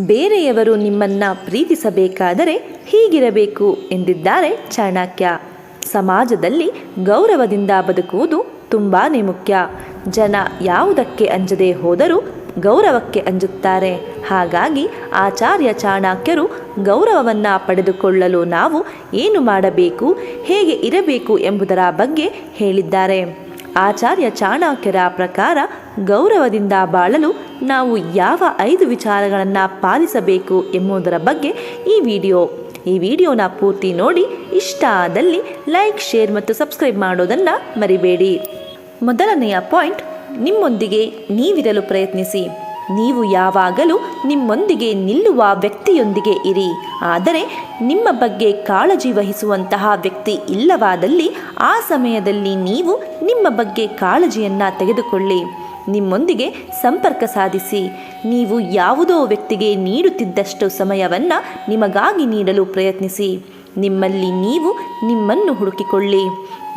ಬೇರೆಯವರು ನಿಮ್ಮನ್ನ ಪ್ರೀತಿಸಬೇಕಾದರೆ ಹೀಗಿರಬೇಕು ಎಂದಿದ್ದಾರೆ ಚಾಣಕ್ಯ. ಸಮಾಜದಲ್ಲಿ ಗೌರವದಿಂದ ಬದುಕುವುದು ತುಂಬಾ ಮುಖ್ಯ. ಜನ ಯಾವುದಕ್ಕೆ ಅಂಜದೆ ಹೋದರೂ ಗೌರವಕ್ಕೆ ಅಂಜುತ್ತಾರೆ. ಹಾಗಾಗಿ ಆಚಾರ್ಯ ಚಾಣಕ್ಯರು ಗೌರವವನ್ನು ಪಡೆದುಕೊಳ್ಳಲು ನಾವು ಏನು ಮಾಡಬೇಕು, ಹೇಗೆ ಇರಬೇಕು ಎಂಬುದರ ಬಗ್ಗೆ ಹೇಳಿದ್ದಾರೆ. ಆಚಾರ್ಯ ಚಾಣಕ್ಯರ ಪ್ರಕಾರ ಗೌರವದಿಂದ ಬಾಳಲು ನಾವು ಯಾವ ಐದು ವಿಚಾರಗಳನ್ನು ಪಾಲಿಸಬೇಕು ಎಂಬುದರ ಬಗ್ಗೆ ಈ ವಿಡಿಯೋ. ಈ ವಿಡಿಯೋನ ಪೂರ್ತಿ ನೋಡಿ, ಇಷ್ಟ ಆದಲ್ಲಿ ಲೈಕ್, ಶೇರ್ ಮತ್ತು ಸಬ್ಸ್ಕ್ರೈಬ್ ಮಾಡೋದನ್ನು ಮರಿಬೇಡಿ. ಮೊದಲನೆಯ ಪಾಯಿಂಟ್, ನಿಮ್ಮೊಂದಿಗೆ ನೀವಿರಲು ಪ್ರಯತ್ನಿಸಿ. ನೀವು ಯಾವಾಗಲೂ ನಿಮ್ಮೊಂದಿಗೆ ನಿಲ್ಲುವ ವ್ಯಕ್ತಿಯೊಂದಿಗೆ ಇರಿ. ಆದರೆ, ನಿಮ್ಮ ಬಗ್ಗೆ ಕಾಳಜಿ ವಹಿಸುವಂತಹ ವ್ಯಕ್ತಿ ಇಲ್ಲವಾದಲ್ಲಿ ಆ ಸಮಯದಲ್ಲಿ ನೀವು ನಿಮ್ಮ ಬಗ್ಗೆ ಕಾಳಜಿಯನ್ನು ತೆಗೆದುಕೊಳ್ಳಿ. ನಿಮ್ಮೊಂದಿಗೆ ಸಂಪರ್ಕ ಸಾಧಿಸಿ. ನೀವು ಯಾವುದೋ ವ್ಯಕ್ತಿಗೆ ನೀಡುತ್ತಿದ್ದಷ್ಟು ಸಮಯವನ್ನು ನಿಮಗಾಗಿ ನೀಡಲು ಪ್ರಯತ್ನಿಸಿ. ನಿಮ್ಮಲ್ಲಿ ನೀವು ನಿಮ್ಮನ್ನು ಹುಡುಕಿಕೊಳ್ಳಿ.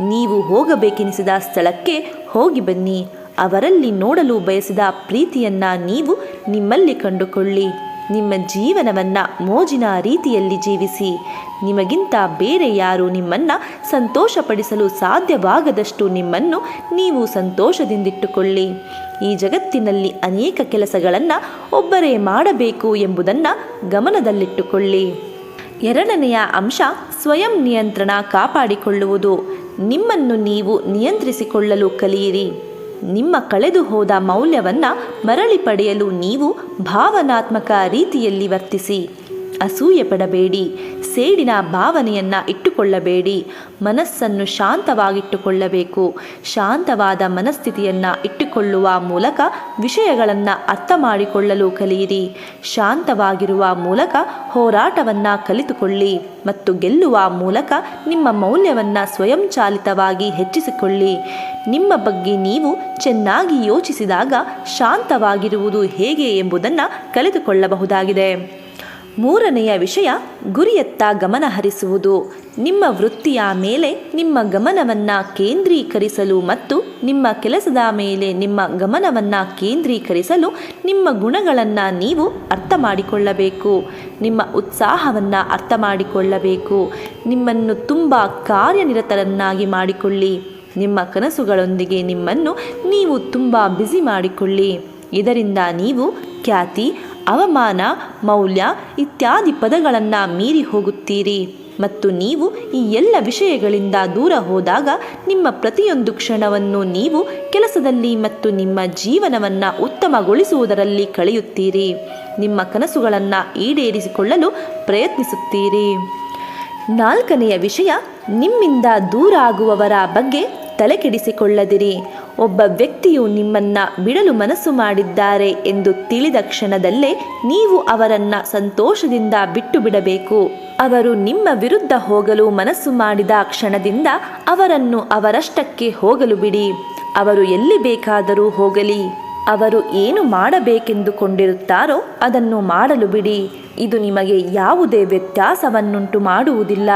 ನೀವು ಹೋಗಬೇಕೆನಿಸಿದ ಸ್ಥಳಕ್ಕೆ ಹೋಗಿ ಬನ್ನಿ. ಅವರಲ್ಲಿ ನೋಡಲು ಬಯಸಿದ ಪ್ರೀತಿಯನ್ನು ನೀವು ನಿಮ್ಮಲ್ಲಿ ಕಂಡುಕೊಳ್ಳಿ. ನಿಮ್ಮ ಜೀವನವನ್ನು ಮೋಜಿನ ರೀತಿಯಲ್ಲಿ ಜೀವಿಸಿ. ನಿಮಗಿಂತ ಬೇರೆ ಯಾರು ನಿಮ್ಮನ್ನು ಸಂತೋಷಪಡಿಸಲು ಸಾಧ್ಯವಾಗದಷ್ಟು ನಿಮ್ಮನ್ನು ನೀವು ಸಂತೋಷದಿಂದಿಟ್ಟುಕೊಳ್ಳಿ. ಈ ಜಗತ್ತಿನಲ್ಲಿ ಅನೇಕ ಕೆಲಸಗಳನ್ನು ಒಬ್ಬರೇ ಮಾಡಬೇಕು ಎಂಬುದನ್ನು ಗಮನದಲ್ಲಿಟ್ಟುಕೊಳ್ಳಿ. ಎರಡನೆಯ ಅಂಶ ಸ್ವಯಂ ನಿಯಂತ್ರಣ ಕಾಪಾಡಿಕೊಳ್ಳುವುದು. ನಿಮ್ಮನ್ನು ನೀವು ನಿಯಂತ್ರಿಸಿಕೊಳ್ಳಲು ಕಲಿಯಿರಿ. ನಿಮ್ಮ ಕಳೆದು ಹೋದ ಮೌಲ್ಯವನ್ನು ಮರಳಿ ಪಡೆಯಲು ನೀವು ಭಾವನಾತ್ಮಕ ರೀತಿಯಲ್ಲಿ ವರ್ತಿಸಿ. ಅಸೂಯೆ ಪಡಬೇಡಿ ಸೇಡಿನ ಭಾವನೆಯನ್ನು ಇಟ್ಟುಕೊಳ್ಳಬೇಡಿ. ಮನಸ್ಸನ್ನು ಶಾಂತವಾಗಿಟ್ಟುಕೊಳ್ಳಬೇಕು. ಶಾಂತವಾದ ಮನಸ್ಥಿತಿಯನ್ನು ಇಟ್ಟುಕೊಳ್ಳುವ ಮೂಲಕ ವಿಷಯಗಳನ್ನು ಅರ್ಥ ಮಾಡಿಕೊಳ್ಳಲು ಕಲಿಯಿರಿ. ಶಾಂತವಾಗಿರುವ ಮೂಲಕ ಹೋರಾಟವನ್ನು ಕಲಿತುಕೊಳ್ಳಿ ಮತ್ತು ಗೆಲ್ಲುವ ಮೂಲಕ ನಿಮ್ಮ ಮೌಲ್ಯವನ್ನು ಸ್ವಯಂಚಾಲಿತವಾಗಿ ಹೆಚ್ಚಿಸಿಕೊಳ್ಳಿ. ನಿಮ್ಮ ಬಗ್ಗೆ ನೀವು ಚೆನ್ನಾಗಿ ಯೋಚಿಸಿದಾಗ ಶಾಂತವಾಗಿರುವುದು ಹೇಗೆ ಎಂಬುದನ್ನು ಕಲಿತುಕೊಳ್ಳಬಹುದಾಗಿದೆ. ಮೂರನೆಯ ವಿಷಯ, ಗುರಿಯತ್ತ ಗಮನ ಹರಿಸುವುದು. ನಿಮ್ಮ ವೃತ್ತಿಯ ಮೇಲೆ ನಿಮ್ಮ ಗಮನವನ್ನು ಕೇಂದ್ರೀಕರಿಸಲು ಮತ್ತು ನಿಮ್ಮ ಕೆಲಸದ ಮೇಲೆ ನಿಮ್ಮ ಗಮನವನ್ನು ಕೇಂದ್ರೀಕರಿಸಲು ನಿಮ್ಮ ಗುಣಗಳನ್ನು ನೀವು ಅರ್ಥ ಮಾಡಿಕೊಳ್ಳಬೇಕು. ನಿಮ್ಮ ಉತ್ಸಾಹವನ್ನು ಅರ್ಥ ಮಾಡಿಕೊಳ್ಳಬೇಕು. ನಿಮ್ಮನ್ನು ತುಂಬ ಕಾರ್ಯನಿರತರನ್ನಾಗಿ ಮಾಡಿಕೊಳ್ಳಿ. ನಿಮ್ಮ ಕನಸುಗಳೊಂದಿಗೆ ನಿಮ್ಮನ್ನು ನೀವು ತುಂಬ ಬ್ಯುಸಿ ಮಾಡಿಕೊಳ್ಳಿ. ಇದರಿಂದ ನೀವು ಖ್ಯಾತಿ, ಅವಮಾನ, ಮೌಲ್ಯ ಇತ್ಯಾದಿ ಪದಗಳನ್ನು ಮೀರಿ ಹೋಗುತ್ತೀರಿ. ಮತ್ತು ನೀವು ಈ ಎಲ್ಲ ವಿಷಯಗಳಿಂದ ದೂರ ಹೋದಾಗ ನಿಮ್ಮ ಪ್ರತಿಯೊಂದು ಕ್ಷಣವನ್ನು ನೀವು ಕೆಲಸದಲ್ಲಿ ಮತ್ತು ನಿಮ್ಮ ಜೀವನವನ್ನು ಉತ್ತಮಗೊಳಿಸುವುದರಲ್ಲಿ ಕಳೆಯುತ್ತೀರಿ. ನಿಮ್ಮ ಕನಸುಗಳನ್ನು ಈಡೇರಿಸಿಕೊಳ್ಳಲು ಪ್ರಯತ್ನಿಸುತ್ತೀರಿ. ನಾಲ್ಕನೆಯ ವಿಷಯ, ನಿಮ್ಮಿಂದ ದೂರ ಆಗುವವರ ಬಗ್ಗೆ ತಲೆಕೆಡಿಸಿಕೊಳ್ಳದಿರಿ. ಒಬ್ಬ ವ್ಯಕ್ತಿಯು ನಿಮ್ಮನ್ನ ಬಿಡಲು ಮನಸ್ಸು ಮಾಡಿದ್ದಾರೆ ಎಂದು ತಿಳಿದ ಕ್ಷಣದಲ್ಲೇ ನೀವು ಅವರನ್ನ ಸಂತೋಷದಿಂದ ಬಿಟ್ಟು ಬಿಡಬೇಕು ಅವರು ನಿಮ್ಮ ವಿರುದ್ಧ ಹೋಗಲು ಮನಸ್ಸು ಮಾಡಿದ ಕ್ಷಣದಿಂದ ಅವರನ್ನು ಅವರಷ್ಟಕ್ಕೆ ಹೋಗಲು ಬಿಡಿ. ಅವರು ಎಲ್ಲಿ ಬೇಕಾದರೂ ಹೋಗಲಿ. ಅವರು ಏನು ಮಾಡಬೇಕೆಂದುಕೊಂಡಿರುತ್ತಾರೋ ಅದನ್ನು ಮಾಡಲು ಬಿಡಿ. ಇದು ನಿಮಗೆ ಯಾವುದೇ ವ್ಯತ್ಯಾಸವನ್ನುಂಟು ಮಾಡುವುದಿಲ್ಲ.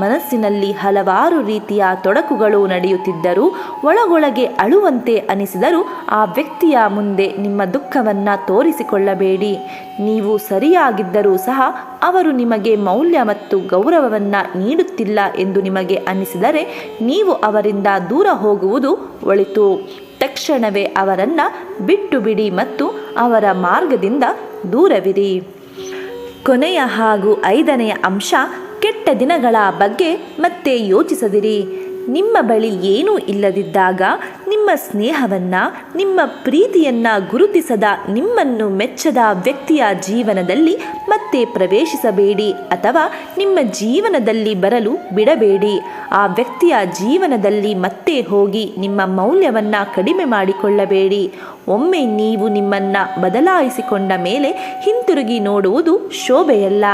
ಮನಸ್ಸಿನಲ್ಲಿ ಹಲವಾರು ರೀತಿಯ ತೊಡಕುಗಳು ನಡೆಯುತ್ತಿದ್ದರೂ, ಒಳಗೊಳಗೆ ಅಳುವಂತೆ ಅನಿಸಿದರೂ ಆ ವ್ಯಕ್ತಿಯ ಮುಂದೆ ನಿಮ್ಮ ದುಃಖವನ್ನು ತೋರಿಸಿಕೊಳ್ಳಬೇಡಿ. ನೀವು ಸರಿಯಾಗಿದ್ದರೂ ಸಹ ಅವರು ನಿಮಗೆ ಮೌಲ್ಯ ಮತ್ತು ಗೌರವವನ್ನು ನೀಡುತ್ತಿಲ್ಲ ಎಂದು ನಿಮಗೆ ಅನಿಸಿದರೆ, ನೀವು ಅವರಿಂದ ದೂರ ಹೋಗುವುದು ಒಳಿತು. ತಕ್ಷಣವೇ ಅವರನ್ನು ಬಿಟ್ಟು ಬಿಡಿ ಮತ್ತು ಅವರ ಮಾರ್ಗದಿಂದ ದೂರವಿರಿ. ಕೊನೆಯ ಹಾಗೂ ಐದನೆಯ ಅಂಶ ಕೆಟ್ಟ ದಿನಗಳ ಬಗ್ಗೆ ಮತ್ತೆ ಯೋಚಿಸದಿರಿ. ನಿಮ್ಮ ಬಳಿ ಏನೂ ಇಲ್ಲದಿದ್ದಾಗ ನಿಮ್ಮ ಸ್ನೇಹವನ್ನು, ನಿಮ್ಮ ಪ್ರೀತಿಯನ್ನು ಗುರುತಿಸದ ನಿಮ್ಮನ್ನು ಮೆಚ್ಚದ ವ್ಯಕ್ತಿಯ ಜೀವನದಲ್ಲಿ ಮತ್ತೆ ಪ್ರವೇಶಿಸಬೇಡಿ ಅಥವಾ ನಿಮ್ಮ ಜೀವನದಲ್ಲಿ ಬರಲು ಬಿಡಬೇಡಿ. ಆ ವ್ಯಕ್ತಿಯ ಜೀವನದಲ್ಲಿ ಮತ್ತೆ ಹೋಗಿ ನಿಮ್ಮ ಮೌಲ್ಯವನ್ನು ಕಡಿಮೆ ಮಾಡಿಕೊಳ್ಳಬೇಡಿ. ಒಮ್ಮೆ ನೀವು ನಿಮ್ಮನ್ನು ಬದಲಾಯಿಸಿಕೊಂಡ ಮೇಲೆ ಹಿಂತಿರುಗಿ ನೋಡುವುದು ಶೋಭೆಯಲ್ಲ.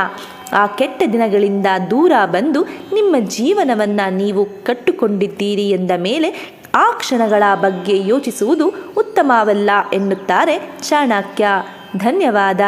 ಆ ಕೆಟ್ಟ ದಿನಗಳಿಂದ ದೂರ ಬಂದು ನಿಮ್ಮ ಜೀವನವನ್ನು ನೀವು ಕಟ್ಟುಕೊಂಡಿದ್ದೀರಿ ಎಂದ ಮೇಲೆ ಆ ಕ್ಷಣಗಳ ಬಗ್ಗೆ ಯೋಚಿಸುವುದು ಉತ್ತಮವಲ್ಲ ಎನ್ನುತ್ತಾರೆ ಚಾಣಕ್ಯ. ಧನ್ಯವಾದ.